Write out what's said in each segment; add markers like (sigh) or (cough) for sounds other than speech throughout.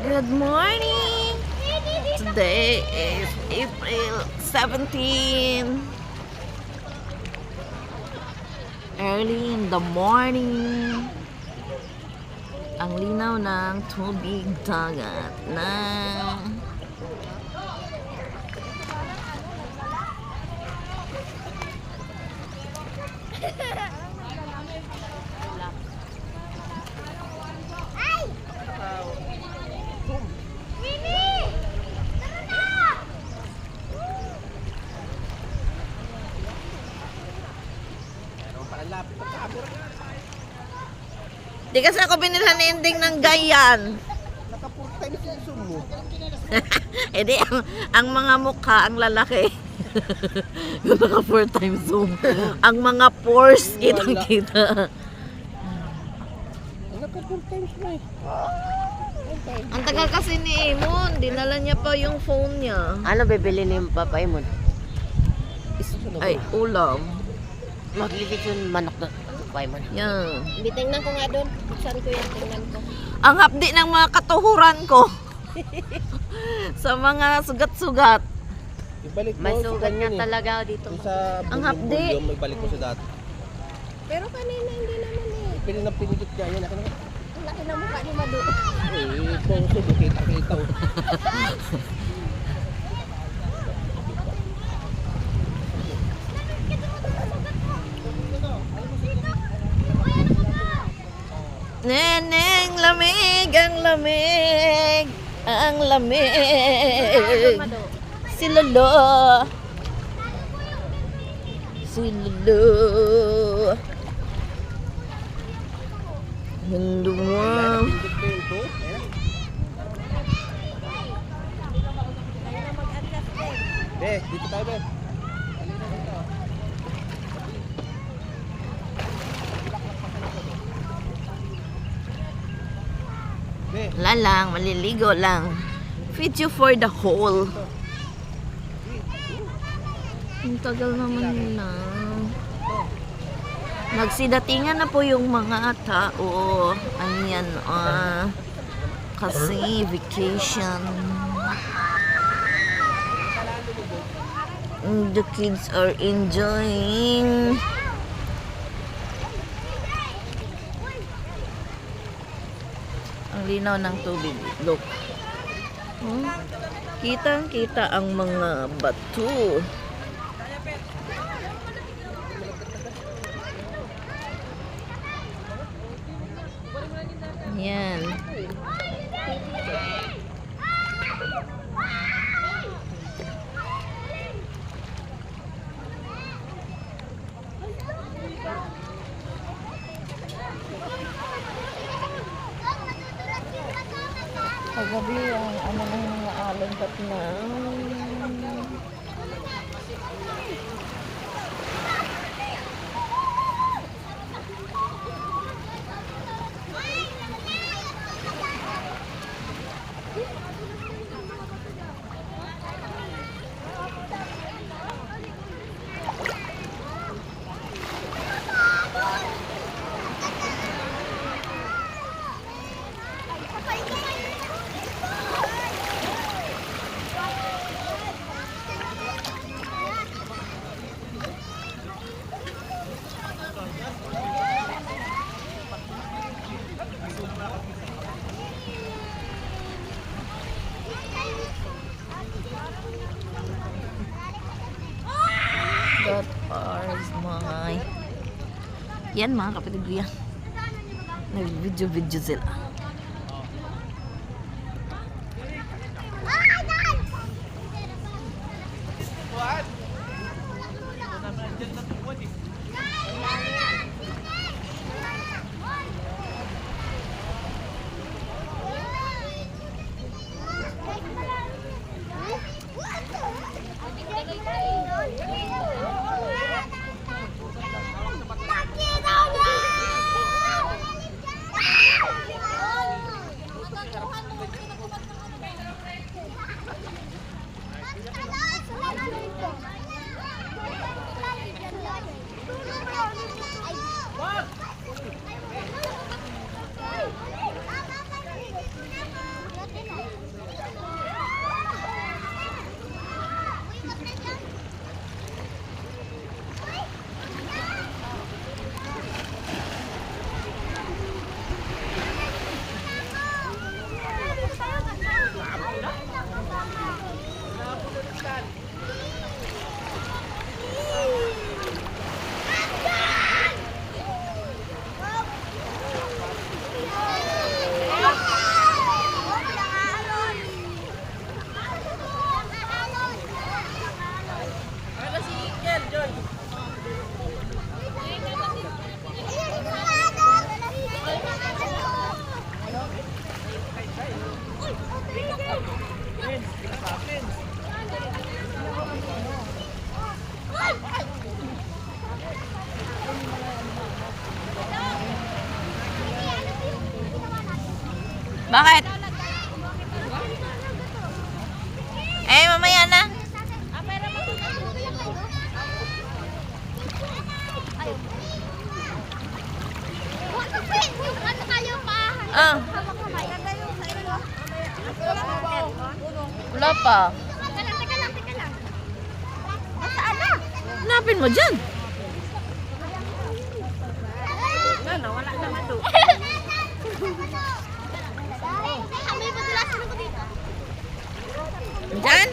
Good morning! Today is April 17. Early in the morning. Ang linaw ng tubig dagat na (laughs) Di kasi ako binilhan ni ending ng gayan. Naka-full time season mo. (laughs) Eh di, ang, ang mga mukha, ang lalaki. (laughs) yung naka four time zoom. ang mga pores, kitang-kita. Naka-full time na eh. Ang tagal kasi ni Amon, dinala niya pa yung phone niya. Ano bibili ni Papa Imon? Ay, ulam. Maglibig yung manok na Papa Imon. Yan. Bitingnan ko nga doon. Saan ko yan tingnan ko? Ang hapdi ng mga katuhuran ko. (laughs) sa mga sugat-sugat. Ibalik mo. May sugat yun eh. talaga dito. Sa Ang hapdi. bulyong, may balik mo sa dati. Pero kanina hindi naman eh. Pili ng pinigit niya. Yan, na. Laki ng mukha ni Madu. Eh, puso, bukita-kita. (laughs) Neneng, lamig, ang lamig. Ang lamig. Si Lolo. Si Lolo. Ayan. Be, dito tayo. Wala lang, maliligo lang. Fit you for the whole. Ang tagal naman na. Nagsidatingan na po yung mga tao. Ayan, ah. Kasi vacation. The kids are enjoying. Linaw ng tubig. Look. Hmm? Kitang-kita ang mga bato. Yan. Kagabi ang ano ng mga alon ba't na. That is my... Yan mga kapatid yan. Nag-video-video sila. Bakit? Eh, mamaya na. Ah, wala pa. Hanapin mo dyan. (laughs) Dyan?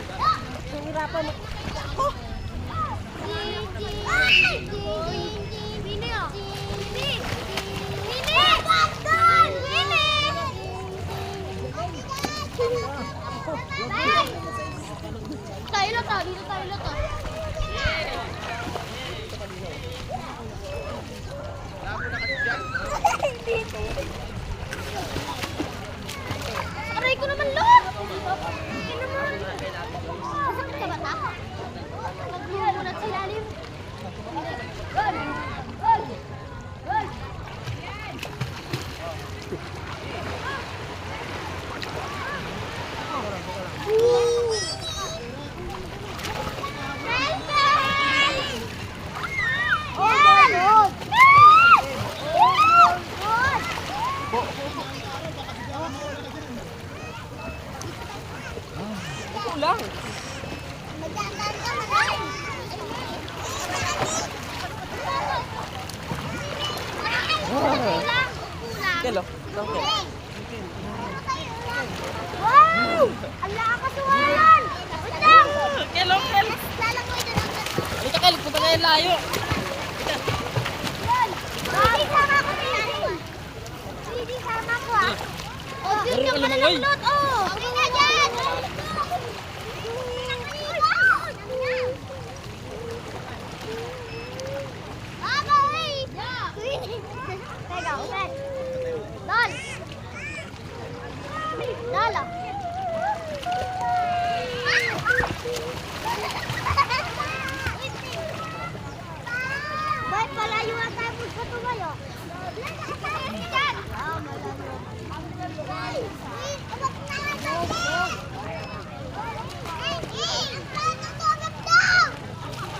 Tayo na to, dito tayo na to. Aray ko naman, Lord! Maglulunod sa Kelo. Okay. Wow! Ang nakakasuhan! Wait lang! Kelo, kelo. Lalangoy na lang. Halika Kel, punta tayo layo. Hindi sama ko ah. Oh, yun yung malalunod. Oh, okay na dyan. Agoy! Teka, ulit. Lol. Lolo. Ba't palayo nga tayo magpatumayo?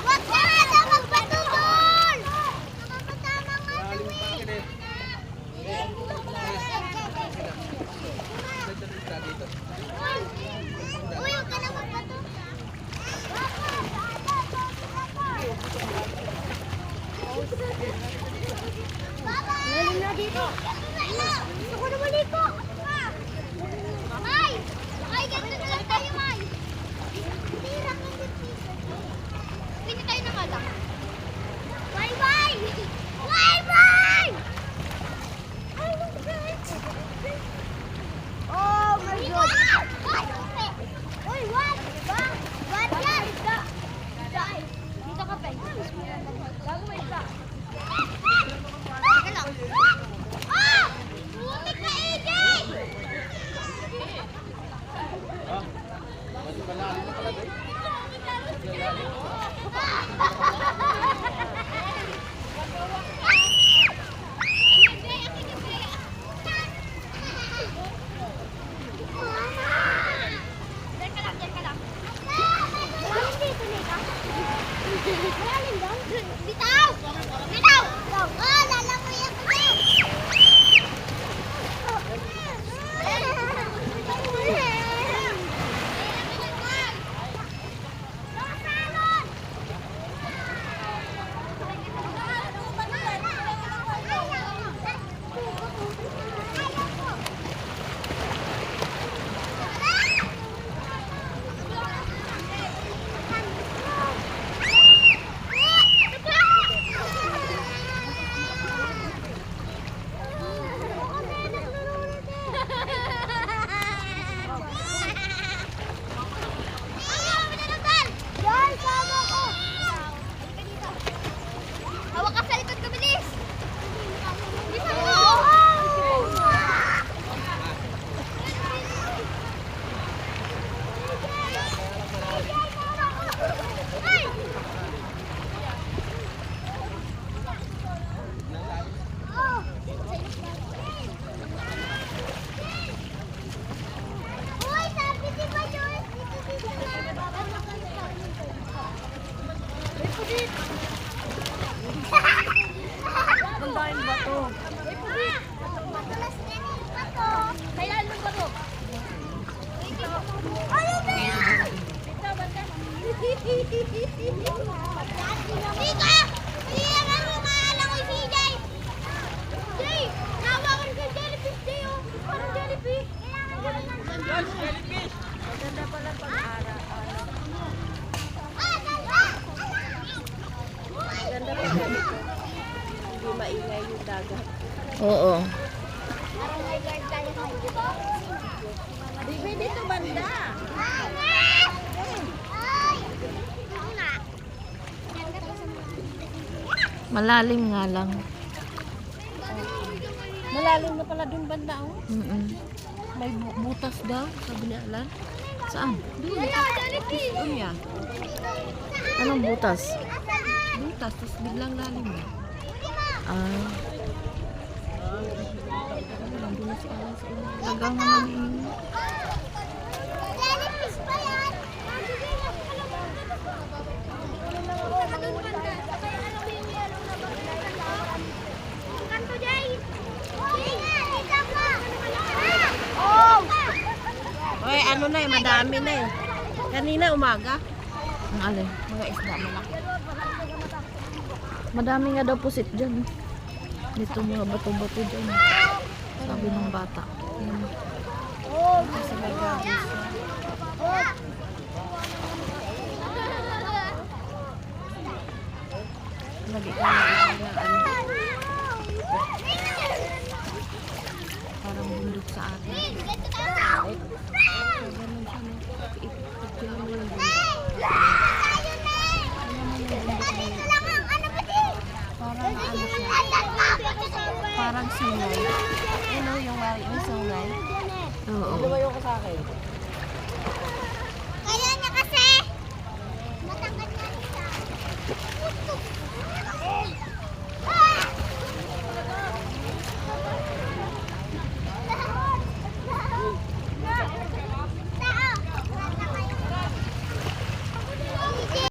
Wag na nga daw magpatulol! Nakakatama nga kami! Uy, huwag ka na magpatulol! Lalim na dito. Gusto Ganda pa dito. Hindi maingay yung dagat. Oo. Bibi dito banda. Malalim nga lang. Malalim na pala dun banda oh. Mm-mm. May bu- butas daw, sabi ni Alan. Saan? Doon ya. Anong butas? Butas, tapos biglang lalim. Ah, sa tagang naman eh. Madami na eh. Kanina umaga, Ang alin. mga isda malaki. Madami nga daw pusit dyan. Dito mga bato-bato dyan. Sabi ng bata. Yan. Kasi nagagis. Lagi ka na ano, parang bundok sa atin. Ganun siya, no? Ipagyan mo yung bundok. Parang ano siya, parang sungay. Ano yung, yung sungay? Oo. Lumayo ka sa akin.